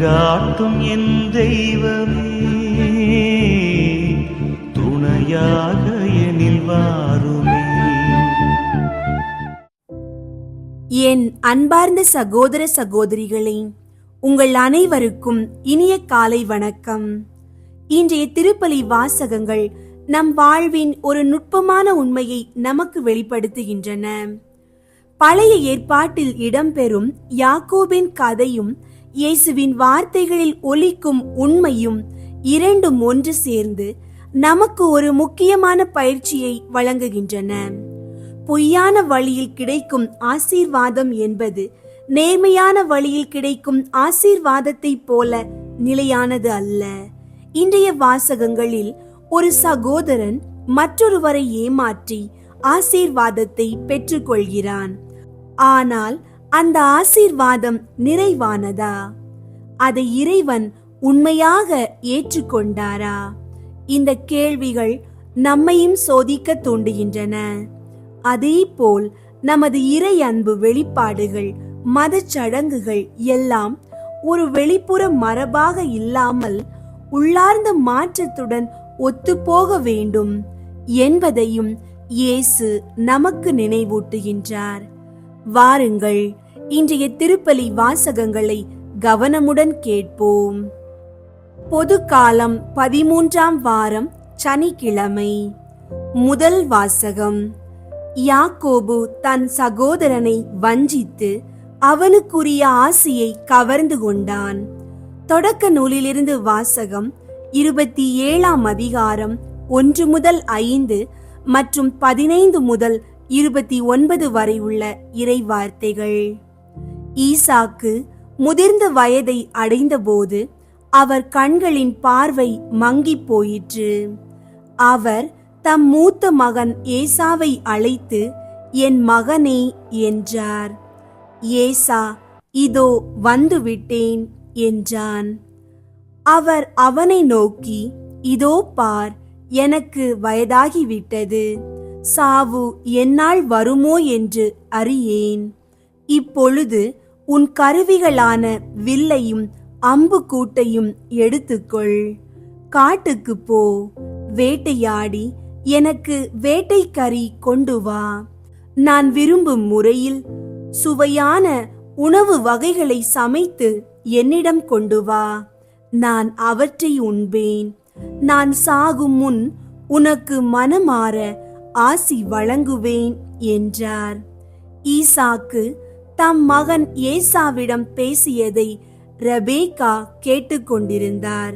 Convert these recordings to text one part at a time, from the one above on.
வழிகாட்டும் என் தெய்வமே. துணையாக எனில் வாருமே. என் அன்பார்ந்த சகோதர சகோதரிகளே உங்கள் அனைவருக்கும் இனிய காலை வணக்கம். இன்றைய திருப்பலி வாசகங்கள் நம் வாழ்வின் ஒரு நுட்பமான உண்மையை நமக்கு வெளிப்படுத்துகின்றன. பழைய ஏற்பாட்டில் இடம்பெறும் யாக்கோபின் கதையும் இயேசுவின் வார்த்தைகளில் ஒலிக்கும் உண்மையும் இரண்டும் ஒன்று சேர்ந்து நமக்கு ஒரு முக்கியமான பயிற்சியை வழங்குகின்றன. பொய்யான வழியில் கிடைக்கும் ஆசீர்வாதம் என்பது நேர்மையான வழியில் கிடைக்கும் ஆசீர்வாதத்தை போல நிலையானது அல்ல. இன்றைய வாசகங்களில் ஒரு சகோதரன் மற்றொருவரை ஏமாற்றி ஆசீர்வாதத்தை பெற்றுக்கொள்கிறான். ஆனால் அந்த ஆசீர்வாதம் நிறைவானதா? அதை இறைவன் உண்மையாக ஏற்றுக்கொண்டாரா? இந்த கேள்விகள் நம்மையும் சோதிக்க தூண்டுகின்றன. அதேபோல் நமது இறை அன்பு வெளிப்பாடுகள் மதச்சடங்குகள் எல்லாம் ஒரு வெளிப்புற மரபாக இல்லாமல் உள்ளார்ந்த மாற்றத்துடன் ஒத்துப்போக வேண்டும் என்பதையும் இயேசு நமக்கு நினைவூட்டுகின்றார். வாருங்கள். இன்றைய திருப்பலி வாசகங்களை கவனமுடன் கேட்போம். பொது காலம் பதிமூன்றாம் வாரம் சனிக்கிழமை. முதல் வாசகம். யாக்கோபு தன் சகோதரனை வஞ்சித்து அவனுக்குரிய ஆசையை கவர்ந்து கொண்டான். தொடக்க நூலிலிருந்து வாசகம் இருபத்தி ஏழாம் அதிகாரம் ஒன்று முதல் ஐந்து மற்றும் பதினைந்து முதல் இருபத்தி ஒன்பது வரை உள்ள இறை வார்த்தைகள் ஈசாக்கு முதிர்ந்த வயதை அடைந்தபோது அவர் கண்களின் பார்வை மங்கிப் போயிற்று. அவர் தம் மூத்த மகன் ஏசாவை அழைத்து என் மகனே என்றார். ஏசா இதோ வந்துவிட்டேன் என்றான். அவர் அவனை நோக்கி இதோ பார் எனக்கு வயதாகிவிட்டது. சாவு என்னால் வருமோ என்று அறியேன். இப்பொழுது உன் கருவிகளான வில்லையும் அம்பு கூட்டையும் எடுத்துக்கொள். காட்டுக்கு போ. வேட்டையாடி எனக்கு வேட்டைக்கறி கொண்டு வா. நான் விரும்பும் முறையில் சுவையான உணவு வகைகளை சமைத்து என்னிடம் கொண்டு வா. நான் அவற்றை உண்பேன். நான் சாகும் முன் உனக்கு மனமாற ஆசி வழங்குவேன் என்றார். ஈசாக்கு தம் மகன் ஏசாவிடம் பேசியதை ரபேகா கேட்டுக்கொண்டிருந்தார்.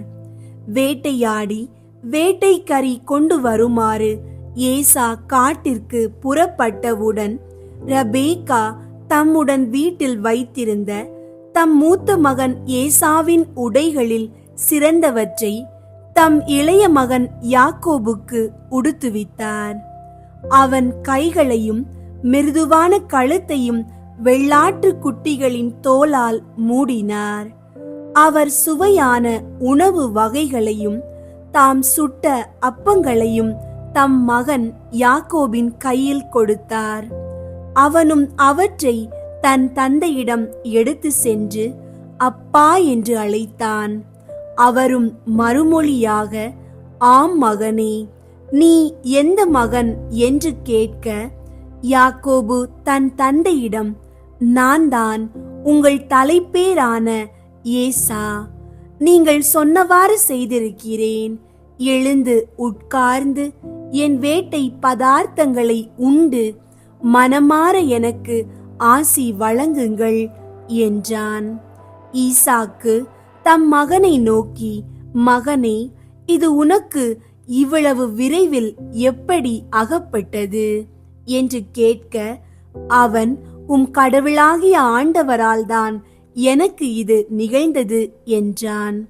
வேட்டையாடி வேட்டைக்கறி கொண்டு வருமாறு ஏசா காட்டிற்கு புறப்பட்டவுடன் ரபேகா தம்முடன் வீட்டில் வைத்திருந்த தம் மூத்த மகன் ஏசாவின் உடைகளில் சிறந்தவற்றை தம் இளைய மகன் யாக்கோபுக்கு உடுத்துவித்தார் அவன் கைகளையும் மிருதுவான கழுத்தையும் வெள்ளாட்டு குட்டிகளின் தோலால் மூடினார். அவர் சுவையான உணவு வகைகளையும் தாம் சுட்ட அப்பங்களையும் தம் மகன் யாக்கோபின் கையில் கொடுத்தார். அவனும் அவற்றை தன் தந்தையிடம் எடுத்து சென்று அப்பா என்று அழைத்தான். அவரும் மறுமொழியாக ஆம் மகனே நீ எந்த மகன் என்று கேட்க யாக்கோபு தன் தந்தையிடம் நான் தான் உங்கள் தலைப்பேரான ஏசா. நீங்கள் சொன்னவாறு செய்திருக்கிறேன். எழுந்து உட்கார்ந்து என் வேட்டை பதார்த்தங்களை உண்டு மனமாற எனக்கு ஆசி வழங்குங்கள் என்றான். ஈசாக்கு தம் மகனை நோக்கி மகனே இது உனக்கு இவ்வளவு விரைவில் எப்படி அகப்பட்டது? என்று கேட்க அவன் உம் கடவுளாகிய ஆண்டவரால் தான் எனக்கு இது நிகழ்ந்தது என்றான்.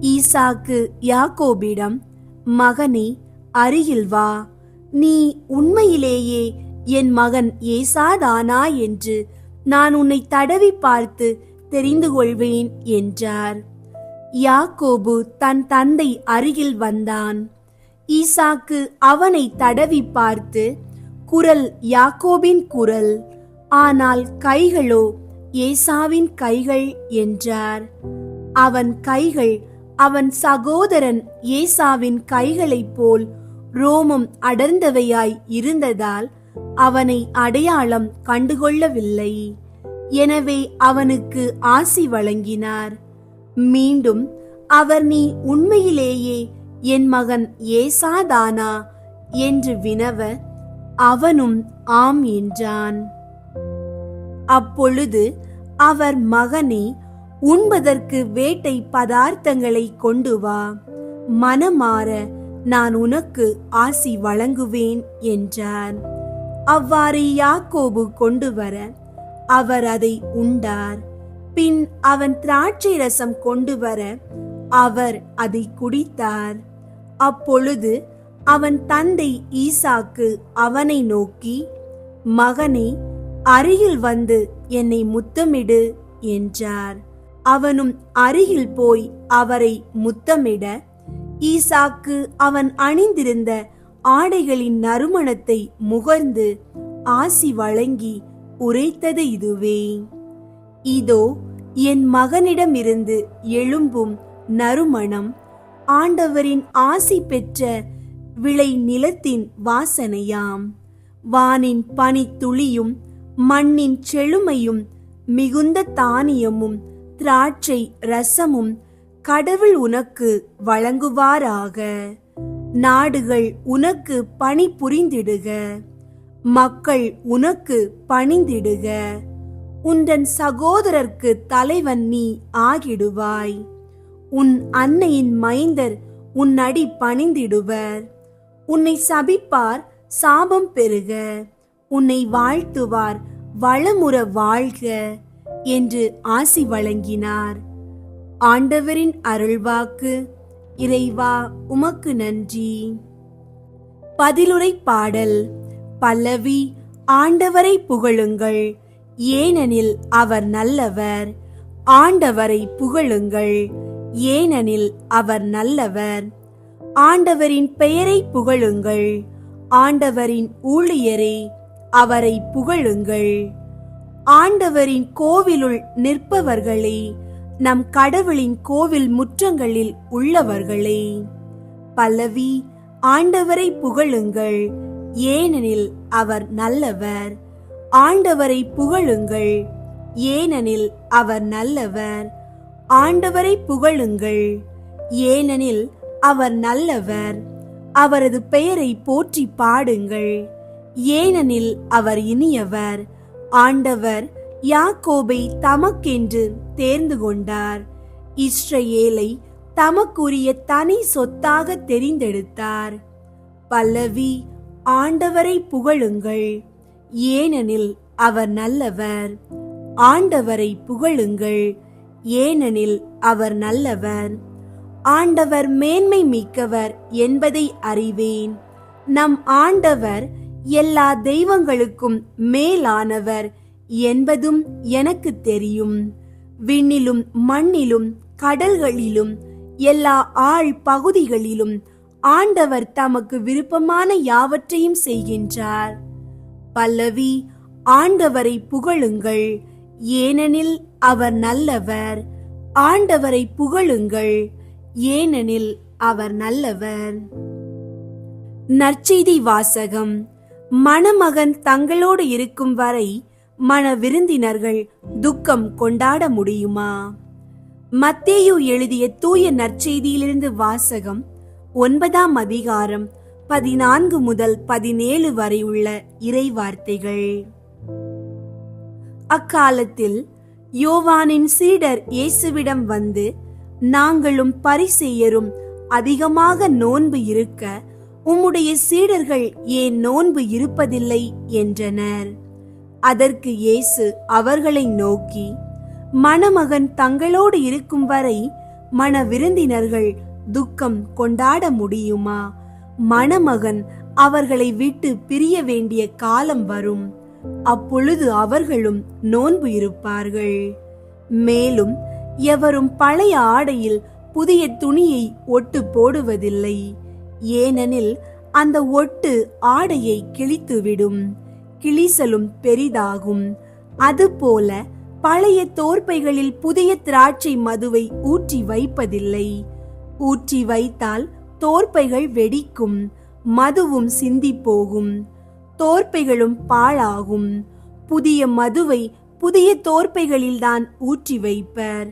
ஈசாக்கு யாக்கோபிடம் மகனே அருகில் வா. நீ உண்மையிலேயே என் மகன் ஏசாதானா என்று நான் உன்னை தடவி பார்த்து தெரிந்து கொள்வேன் என்றார். யாக்கோபு தன் தந்தை அருகில் வந்தான். ஈசாக்கு அவனை தடவி பார்த்து குரல் யாக்கோபின் குரல் ஆனால் கைகளோ ஏசாவின் கைகள் என்றார். அவன் கைகள் அவன் சகோதரன் ஏசாவின் கைகளைப் போல் ரோமம் அடர்ந்தவையாய் இருந்ததால் அவனை அடையாளம் கண்டுகொள்ளவில்லை. எனவே அவனுக்கு ஆசி வழங்கினார். மீண்டும் அவர் நீ உண்மையிலேயே என் மகன் ஏசாதானா? என்று வினவ அவனும் ஆம் என்றான். அப்பொழுது அவர் மகனே உண்பதற்கு வேட்டை பதார்த்தங்களை கொண்டு வா. மனமாற நான் உனக்கு ஆசி வழங்குவேன் என்றார் அவ்வாறு யாக்கோபு கொண்டு வர அவர் அதை உண்டார். பின் அவன் திராட்சை ரசம் கொண்டு வர அவர் அதை குடித்தார். அப்பொழுது அவன் தந்தை ஈசாக்கு அவனை நோக்கி மகனே அருகில் வந்து என்னை முத்தமிடு என்றார். அவனும் அருகில் போய் அவரை முத்தமிட ஈசாக்கு அவன் அணிந்திருந்த ஆடைகளின் நறுமணத்தை முகர்ந்து ஆசி வழங்கி உரைத்தது இதுவே. இதோ என் மகனிடமிருந்து எழும்பும் நறுமணம் ஆண்டவரின் ஆசி பெற்ற விளை நிலத்தின் வாசனையாம். வானின் பனித்துளியும் மண்ணின் செழுமையும் மிகுந்த தானியமும் திராட்சை ரசமும் கடவுள் உனக்கு வழங்குவாராக. நாடுகள் உனக்கு பணி புரிந்திடுக. மக்கள் உனக்கு பணிந்திடுக. உந்தன் சகோதரர்க்கு தலைவன் நீ ஆகிடுவாய். உன் அன்னையின் மைந்தர் உன் அடி பணிந்திடுவர். உன்னை சபிப்பார் சாபம் பெறுக. உன்னை வாழ்த்துவார் வளமுற வாழ்க என்று ஆசி வழங்கினார். ஆண்டவரின் அருள்வாக்கு இறைவா உமக்கு நன்றி. பதிலுரை பாடல் பல்லவி ஆண்டவரை புகழுங்கள். ஏனெனில் அவர் நல்லவர். ஆண்டவரை புகழுங்கள். ஏனெனில் அவர் நல்லவர். ஆண்டவரின் பெயரை புகழுங்கள். ஆண்டவரின் ஊழியரே அவரை புகழுங்கள். ஆண்டவரின் கோவிலுள் நிற்பவர்களே நம் கடவுளின் கோவில் முற்றங்களில் உள்ளவர்களே. பல்லவி ஆண்டவரை புகழுங்கள். ஏனெனில் அவர் நல்லவர். ஆண்டவரை புகழுங்கள். ஏனெனில் அவர் நல்லவர். ஆண்டவரை புகழுங்கள். ஏனெனில் அவர் நல்லவர். அவரது பெயரை போற்றி பாடுங்கள். ஏனெனில் அவர் இனியவர். ஆண்டவர் யாக்கோபை தமக்கென்று தேர்ந்து கொண்டார். இஸ்ரேலை தமக்குரிய தனி சொத்தாக தெரிந்தெடுத்தார். பல்லவி ஆண்டவரை புகழுங்கள். ஏனெனில் அவர் நல்லவர். ஆண்டவரை புகழுங்கள். ஏனெனில் அவர் நல்லவர் ஆண்டவர் மேன்மை மிக்கவர் என்பதை அறிவேன். நம் ஆண்டவர் எல்லா தெய்வங்களுக்கும் மேலானவர் என்பதும் எனக்கு தெரியும். விண்ணிலும் மண்ணிலும் கடல்களிலும் எல்லா ஆழ் பகுதிகளிலும் ஆண்டவர் தமக்கு விருப்பமான யாவற்றையும் செய்கின்றார். பல்லவி ஆண்டவரை புகழுங்கள். ஏனெனில் அவர் நல்லவர் ஆண்டவரை புகழுங்கள் ஏனெனில் அவர் நல்லவர். நற்செய்தி வாசகம். மணமகன் தங்களோடு இருக்கும் வரை மண விருந்தினர்கள் துக்கம் கொண்டாட முடியுமா? மத்தேயு எழுதிய தூய நற்செய்தியிலிருந்து வாசகம் ஒன்பதாம் அதிகாரம் பதினான்கு முதல் பதினேழு வரை உள்ள இறை வார்த்தைகள் அக்காலத்தில் யோவானின் சீடர் இயேசுவிடம் வந்து நாங்களும் பரிசெயரும் அதிகமாக நோன்பு இருக்க உம்முடைய சீடர்கள் ஏன் நோன்பு இருப்பதில்லை? என்றனர். அதற்கு இயேசு அவர்களை நோக்கி மணமகன் தங்களோடு இருக்கும் வரை மண விருந்தினர்கள் துக்கம் கொண்டாட முடியுமா? மணமகன் அவர்களை விட்டு பிரிய வேண்டிய காலம் வரும். அப்பொழுது அவர்களும் நோன்பு இருப்பார்கள். மேலும் எவரும் பழைய ஆடையில் புதிய துணியை ஒட்டு போடுவதில்லை. ஏனெனில் அந்த ஒட்டு ஆடையை கிழித்துவிடும். கிழிசலும் பெரிதாகும். அதுபோல பழைய தோற்பைகளில் புதிய திராட்சை மதுவை ஊற்றி வைப்பதில்லை. ஊற்றி வைத்தால் தோற்பைகள் வெடிக்கும். மதுவும் சிந்தி போகும் தோற்பைகளும் பாழாகும். புதிய மதுவை புதிய தோற்பைகளில்தான் ஊற்றி வைப்பர்.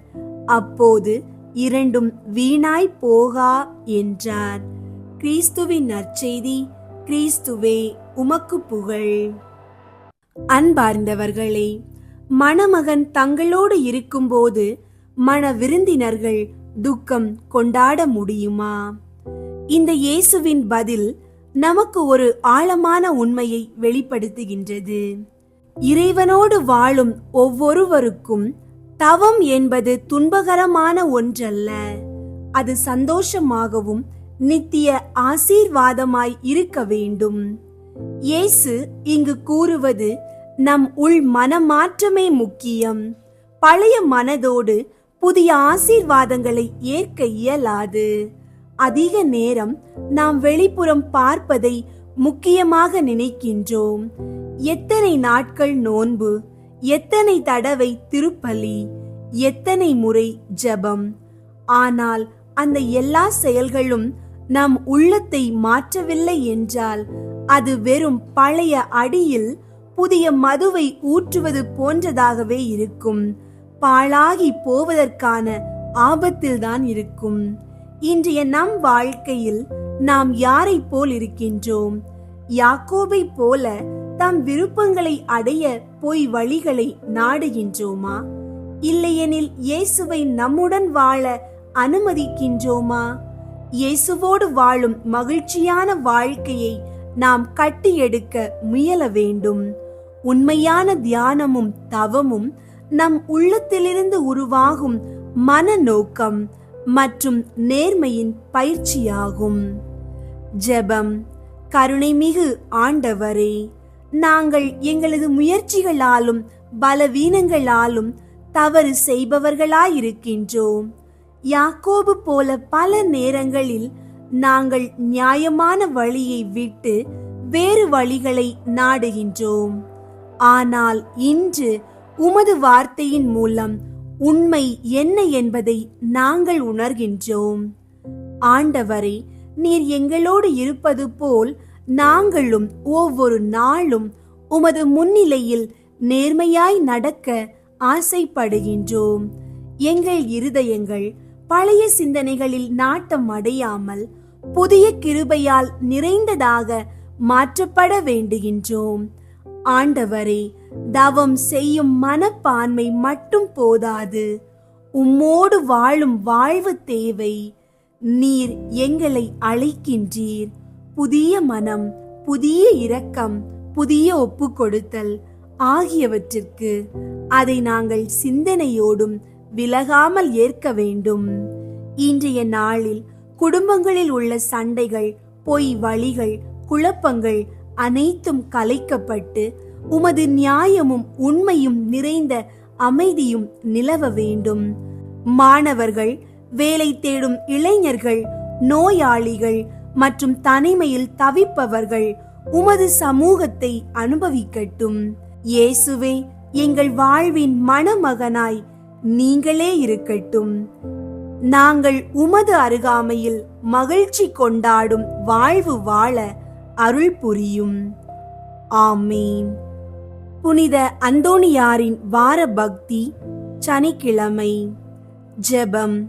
அப்போது இரண்டும் வீணாய் போகா என்றார். கிறிஸ்துவின் நற்செய்தி கிறிஸ்துவே உமக்கு புகழ். அன்பார்ந்தவர்களே மணமகன் தங்களோடு இருக்கும்போது மண விருந்தினர்கள் துக்கம் கொண்டாட முடியுமா? இந்த இயேசுவின் பதில் நமக்கு ஒரு ஆழமான உண்மையை வெளிப்படுத்துகின்றது. இறைவனோடு வாழும் ஒவ்வொருவருக்கும் தவம் என்பது துன்பகரமான ஒன்றல்ல. அது சந்தோஷமாகவும் நித்திய ஆசீர்வாதமாய் இருக்க வேண்டும். இயேசு இங்கு கூறுவது நம் உள் மனமாற்றமே முக்கியம். பழைய மனதோடு புதிய ஆசீர்வாதங்களை ஏற்க இயலாது. அதிக நேரம் நாம் வெளிப்புறம் பார்ப்பதை முக்கியமாக நினைக்கின்றோம். எத்தனை நாட்கள் நோன்பு எத்தனை தடவை திருப்பலி எத்தனை முறை ஜெபம். ஆனால் அந்த எல்லா செயல்களும் நம் உள்ளத்தை மாற்றவில்லை என்றால் அது வெறும் பழைய அடியில் புதிய மதுவை ஊற்றுவது போன்றதாகவே இருக்கும். பாழாகி போவதற்கான ஆபத்தில்தான் இருக்கும். இன்றைய நம் வாழ்க்கையில் நாம் யாரைப் போல் இருக்கின்றோம்? யாக்கோபை போல தம் விருப்பங்களை அடைய போய் வழிகளை நாடுகின்றோமா? இல்லையெனில் இயேசுவை நம்முடன் வாழ அனுமதிக்கின்றோமா? இயேசுவோடு வாழும் மகிழ்ச்சியான வாழ்க்கையை நாம் கட்டியெடுக்க முயல வேண்டும். உண்மையான தியானமும் தவமும் நம் உள்ளத்திலிருந்து உருவாகும் மனநோக்கம் மற்றும் நேர்மையின் பயிற்சியாகும். ஜெபம். கருணைமிகு ஆண்டவரே நாங்கள் எங்களது முயற்சிகளாலும் பலவீனங்களாலும் தவறு செய்பவர்களாயிருக்கின்றோம். யாக்கோபு போல பல நேரங்களில் நாங்கள் நியாயமான வழியை விட்டு வேறு வழிகளை நாடுகின்றோம். ஆனால் இன்று உமது வார்த்தையின் மூலம் உண்மை என்ன என்பதை நாங்கள் உணர்கின்றோம். ஆண்டவரே நீர் எங்களோடு இருப்பது போல் நாங்களும் ஒவ்வொரு நாளும் உமது முன்னிலையில் நேர்மையாய் நடக்க ஆசைப்படுகின்றோம். எங்கள் இருதயங்கள் பழைய சிந்தனைகளில் நாட்டம் அடையாமல் புதிய கிருபையால் நிறைந்ததாக மாற்றப்பட வேண்டுகின்றோம். ஆண்டவரே தவம் செய்யும் மனப்பான்மை மட்டும் போதாது. உம்மோடு வாழும் வாழ்வு தேவை. நீர் எங்களை அழைக்கின்றீர். புதிய மனம் புதிய இரக்கம் புதிய ஒப்பு கொடுத்தல் ஆகியவற்றிற்கு அதை நாங்கள் சிந்தனையோடும் விலகாமல் ஏற்க வேண்டும். இன்றைய நாளில் குடும்பங்களில் உள்ள சண்டைகள் பொய் வழிகள் குழப்பங்கள் அனைத்தும் கலைக்கப்பட்டு உமது நியாயமும் உண்மையும் நிறைந்த அமைதியும் நிலவ வேண்டும். மாணவர்கள் வேலை தேடும் இளைஞர்கள் நோயாளிகள் மற்றும் தனிமையில் தவிப்பவர்கள் உமது சமூகத்தை அனுபவிக்கட்டும். இயேசுவே எங்கள் வாழ்வின் மணமகனாய் நீங்களே இருக்கட்டும். நாங்கள் உமது அருகாமையில் மகிழ்ச்சி கொண்டாடும் வாழ்வு வாழ அருள் புரியும். ஆமீன். புனித அந்தோணியாரின் வார பக்தி சனிக்கிழமை. ஜெபம்.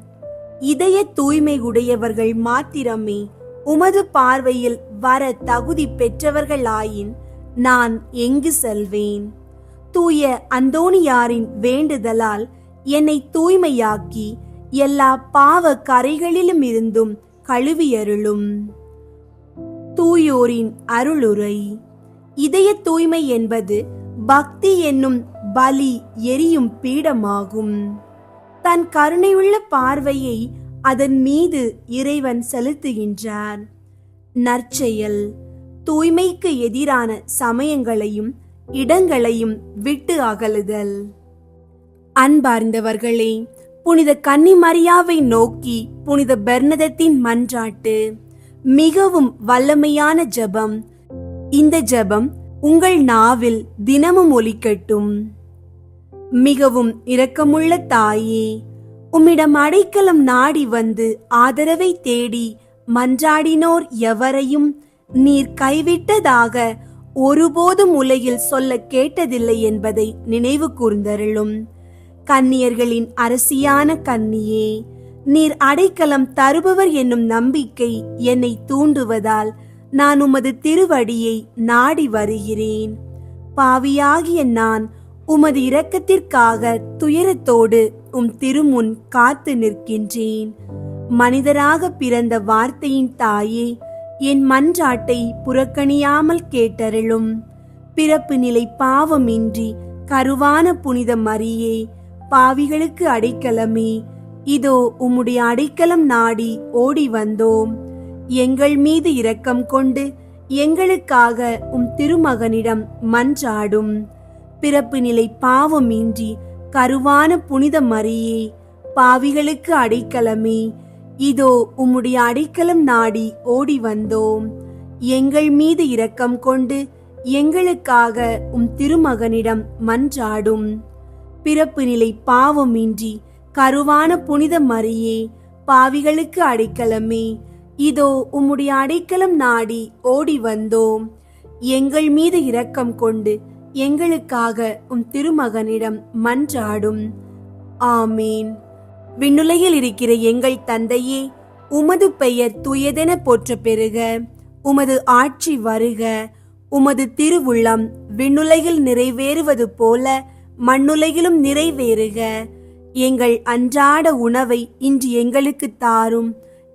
இதய தூய்மை உடையவர்கள் மாத்திரமே உமது பார்வையில் வர தகுதி பெற்றவர்களாயின் நான் எங்கு செல்வேன்? தூய அந்தோணியாரின் வேண்டுதலால் என்னை தூய்மையாக்கி எல்லா பாவ கரைகளிலும் இருந்தும் கழுவியருளும். தூயோரின் அருளுரை. இதய தூய்மை என்பது பக்தி என்னும் பலி எரியும் பீடமாகும். தன் கருணையுள்ள பார்வையை அதன் மீது இறைவன் செலுத்துகின்றார். நற்செயல். தூய்மைக்கு எதிரான சமயங்களையும் இடங்களையும் விட்டு அகலுதல். அன்பார்ந்தவர்களே புனித கன்னிமரியாவை நோக்கி புனித பெர்னதத்தின் மன்றாட்டு. மிகவும் வல்லமையான ஜெபம். இந்த ஜெபம் உங்கள் நாவில் தினமும் ஒலிக்கட்டும். மிகவும் இரக்கமுள்ள தாயே உம்மிடம் அடைக்கலம் நாடி வந்து ஆதரவை தேடி மன்றாடினோர் எவரையும் நீர் கைவிட்டதாக ஒருபோதும் உலகில் சொல்ல கேட்டதில்லை என்பதை நினைவு கூர்ந்தருளும். கன்னியர்களின் அரசியான கன்னியே நீர் அடைக்கலம் தருபவர் என்னும் நம்பிக்கை என்னை தூண்டுவதால் நான் உமது திருவடியை நாடி வருகிறேன். பாவியாகிய நான் உமது இரக்கத்திற்காக துயரத்தோடு உம் திருமுன் காத்து நிற்கின்றேன். மனிதராக பிறந்த வார்த்தையின் தாயே என் மன்றாட்டை புறக்கணியாமல் கேட்டருளும். பிறப்பு நிலை பாவமின்றி கருவான புனித மரியே பாவிகளுக்கு அடைக்கலமே. இதோ உம்முடைய அடைக்கலம் நாடி ஓடி வந்தோம். எங்கள் மீது இரக்கம் கொண்டு எங்களுக்காக உம் திருமகனிடம் மன்றாடும். பிறப்பு நிலை பாவமின்றி கருவான புனித மரியே பாவிகளுக்கு அடைக்கலமே. இதோ உம்முடைய அடைக்கலம் நாடி ஓடி வந்தோம். எங்கள் மீது இரக்கம் கொண்டு எங்களுக்காக உம் திருமகனிடம் மன்றாடும். பிறப்பு நிலை பாவமின்றி கருவான புனித மரியே பாவிகளுக்கு அடைக்கலமே. இதோ உம்முடைய அடைக்கலம் நாடி ஓடி வந்தோம். எங்கள் மீது இரக்கம் கொண்டு எங்களுக்காக உம் திருமகனிடம் மன்றாடும். ஆமீன். விண்ணுலகில் இருக்கிற எங்கள் தந்தையே உமது பெயர் துயதென போற்ற பெறுக உமது ஆட்சி வருக. உமது திருவுள்ளம் விண்ணுலகில் நிறைவேறுவது போல மண்ணுலகிலும் நிறைவேறுக. எங்கள் அன்றாட உணவை இன்று எங்களுக்கு தாரும்.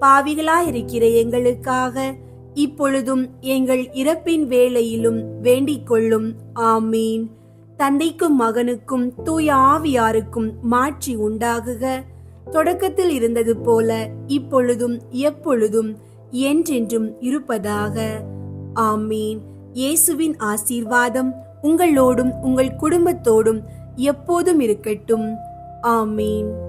பாவிகளாயிருக்கிற எங்களுக்காக இப்பொழுதும் எங்கள் இறப்பின் வேளையிலும் வேண்டிக் கொள்ளும் ஆமீன். தந்தைக்கும் மகனுக்கும் தூய ஆவியாருக்கும் மாட்சி உண்டாகுக. தொடக்கத்தில் இருந்தது போல இப்பொழுதும் எப்பொழுதும் என்றென்றும் இருப்பதாக. ஆமீன். இயேசுவின் ஆசீர்வாதம் உங்களோடும் உங்கள் குடும்பத்தோடும் எப்போதும் இருக்கட்டும். ஆமீன்.